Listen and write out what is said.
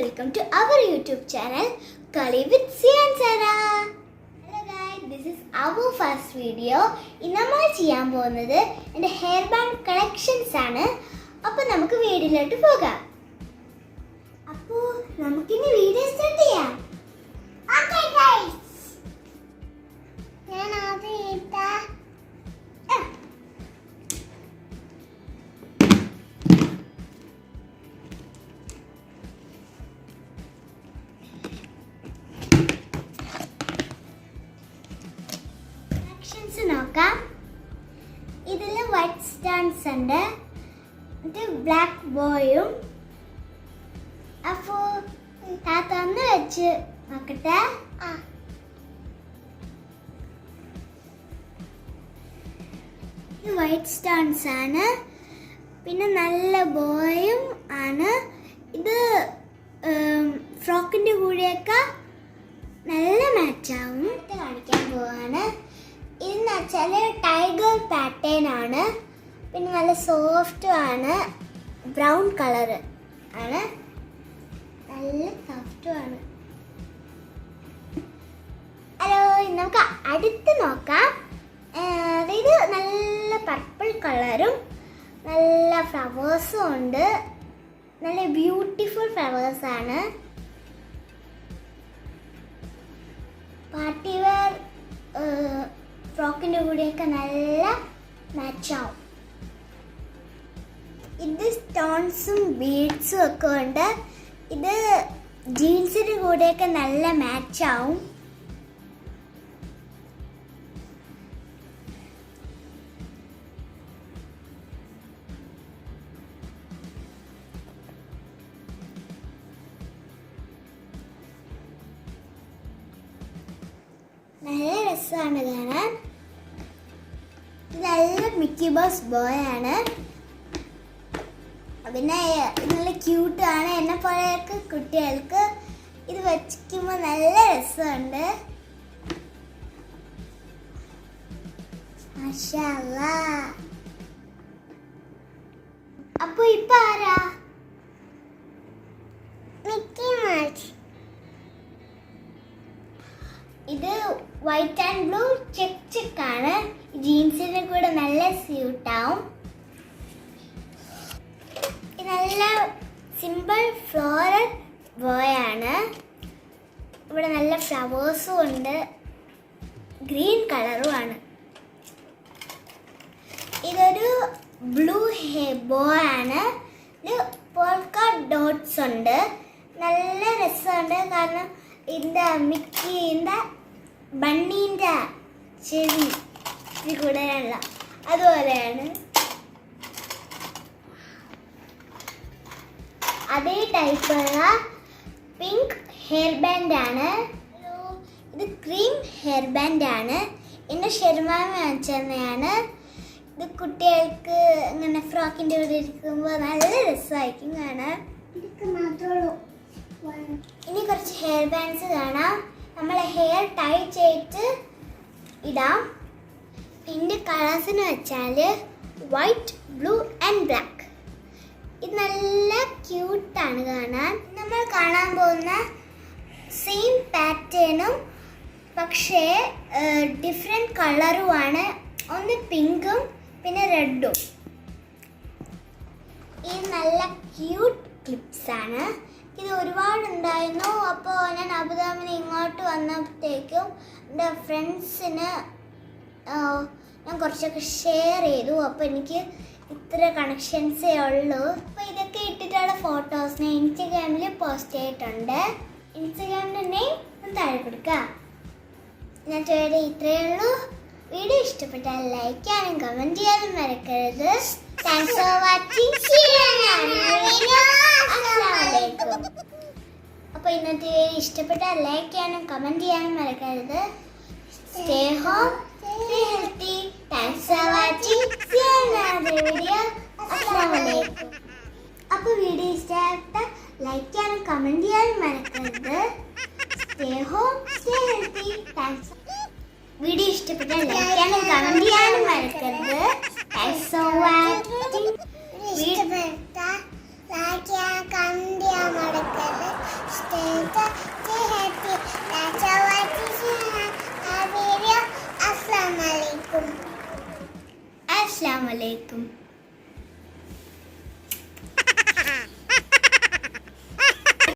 YouTube channel കളി with Siyan സാര hello guys this is our first video ഇന്ന് നമ്മൾ ചെയ്യാൻ പോകുന്നത് എന്റെ ഹെയർ ബാൻഡ് കളക്ഷൻസ് ആണ്. അപ്പോൾ നമുക്ക് വീഡിയോയിലോട്ട് പോകാം. അപ്പോൾ നമുക്കിനി വീഡിയോ സ്റ്റാർട്ട് ചെയ്യാം. ഓക്കേ ഗൈസ് വൈറ്റ് എന്നിട്ട് ബ്ലാക്ക് ബോയും അപ്പോൾ താത്ത ഒന്ന് വെച്ച് നോക്കട്ടെ. ഇത് വൈറ്റ് സ്റ്റോൺസ് ആണ്. പിന്നെ നല്ല ബോയും ആണ്. ഇത് ഫ്രോക്കിന്റെ കൂടെയൊക്കെ നല്ല മാച്ചാവും കാണിക്കാൻ പോവാണ്. ഇതെന്ന് വെച്ചാൽ ടൈഗർ പാറ്റേൺ ആണ്. പിന്നെ നല്ല സോഫ്റ്റും ആണ്. ബ്രൗൺ കളർ ആണ്. നല്ല സോഫ്റ്റും ആണ്. ഹലോ നമുക്ക് അടുത്ത് നോക്കാം. അതായത് നല്ല പർപ്പിൾ കളറും നല്ല ഫ്ലവേഴ്സും ഉണ്ട്. നല്ല ബ്യൂട്ടിഫുൾ ഫ്ലവേഴ്സ് ആണ്. പാർട്ടി വെയർ ഫ്രോക്കിന്റെ കൂടെയൊക്കെ നല്ല മാച്ചാവും ഇത് സ്റ്റോൺസും ബീഡ്സും ഒക്കെ ഉണ്ട്. ഇത് ജീൻസിന് കൂടെയൊക്കെ നല്ല മാച്ച് ആവും. നല്ല രസമാണ് കാണാൻ. നല്ല മിക്കി ബോസ് ബോയ് ആണ്. പിന്നെ നല്ല ക്യൂട്ടാണ് എന്നെ പോലെയൊക്കെ കുട്ടികൾക്ക് ഇത് വെച്ചിരിക്കുമ്പോൾ നല്ല രസമുണ്ട്. അപ്പൊ ഇപ്പൊ ആരാ? ഇത് white and blue check check ആണ്. ജീൻസിന്റെ കൂടെ നല്ല സ്യൂട്ട് ആവും ഇത് നല്ല സിമ്പിൾ ഫ്ലോറൽ ബോയാണ് ഇവിടെ നല്ല ഫ്ലവേഴ്സും ഉണ്ട്. ഗ്രീൻ കളറും ആണ്. ഇതൊരു ബ്ലൂ ഹെ ബോ ആണ്. ഇത് പോൾക്ക ഡോട്ട്സ് ഉണ്ട്. നല്ല രസമുണ്ട്. കാരണം ഇതിന്റെ മിക്കിന്റെ ബണ്ണീന്റെ ചെവി കൂടെയുള്ള അതുപോലെയാണ്. അതേ ടൈപ്പുള്ള പിങ്ക് ഹെയർ ബാൻഡ് ആണ്. ഇത് ക്രീം ഹെയർ ബാൻഡ് ആണ്. എന്റെ ഷെർമാമ വാങ്ങിച്ചതാണ് ഇത് കുട്ടികൾക്ക് ഇങ്ങനെ ഫ്രോക്കിന്റെ കൂടെ ഇരിക്കുമ്പോൾ നല്ല രസമായിരിക്കും കാണാൻ. ഉള്ളൂ. ഇനി കുറച്ച് ഹെയർ ബാൻഡ്സ് കാണാം. നമ്മൾ ഹെയർ ടൈ ചെയ്തിട്ട് ഇടാം. ഇതിന്റെ കളേഴ്സിന് വെച്ചാൽ വൈറ്റ് ബ്ലൂ ആൻഡ് ബ്ലാക്ക് ഇത് നല്ല ക്യൂട്ടാണ് കാണാൻ. നമ്മൾ കാണാൻ പോകുന്ന സെയിം പാറ്റേണും പക്ഷേ ഡിഫറെന്റ് കളറുമാണ് ഒന്ന് പിങ്കും പിന്നെ റെഡും ഈ നല്ല ക്യൂട്ട് ക്ലിപ്സാണ് ഇത് ഒരുപാട് ഉണ്ടായിരുന്നു അപ്പോൾ ഞാൻ അബുദാബിന് ഇങ്ങോട്ട് വന്നപ്പോഴത്തേക്കും എന്റെ ഫ്രണ്ട്സിന് ഞാൻ കുറച്ചൊക്കെ ഷെയർ ചെയ്തു. അപ്പോൾ എനിക്ക് ഇത്ര കണക്ഷൻസേ ഉള്ളൂ. അപ്പോൾ ഇതൊക്കെ ഇട്ടിട്ടുള്ള ഫോട്ടോസ് ഞാൻ ഇൻസ്റ്റഗ്രാമിൽ പോസ്റ്റ് ചെയ്തിട്ടുണ്ട്. ഇൻസ്റ്റഗ്രാമിന്റെ നെയിം ഒന്ന് താഴെ കൊടുക്കുക ഞാൻ വീഡിയോ ഇത്രയേ ഉള്ളൂ. വീഡിയോ ഇഷ്ടപ്പെട്ടാൽ ലൈക്ക് ചെയ്യാനും കമന്റ് ചെയ്യാനും മറക്കരുത്. താങ്ക്സ് ഫോർ വാച്ചിങ് അപ്പോൾ ഇന്നത്തെ വീഡിയോ ഇഷ്ടപ്പെട്ടാൽ ലൈക്ക് ചെയ്യാനും കമന്റ് ചെയ്യാനും മറക്കരുത്. Stay home stay healthy thanks for watching video അസ്സാമലൈക്കും അപ്പോൾ വീഡിയോ ലൈക്ക് ചെയ്യാനും ചെയ്യാനും മറക്കരുത്. സ്റ്റേ ഹോം സ്റ്റേ വീഡിയോ ഇഷ്ടപ്പെട്ടാൽ ലൈക്ക് ചെയ്യാനും കമന്റ് ചെയ്യാനും മറക്കരുത്. വാച്ചിങ് ഇഷ്ടപ്പെട്ട ലൈക്ക് ചെയ്യാൻ കമന്റ് ചെയ്യാൻ മറക്കരുത് സ്റ്റേ അസ്സാം വലൈക്കും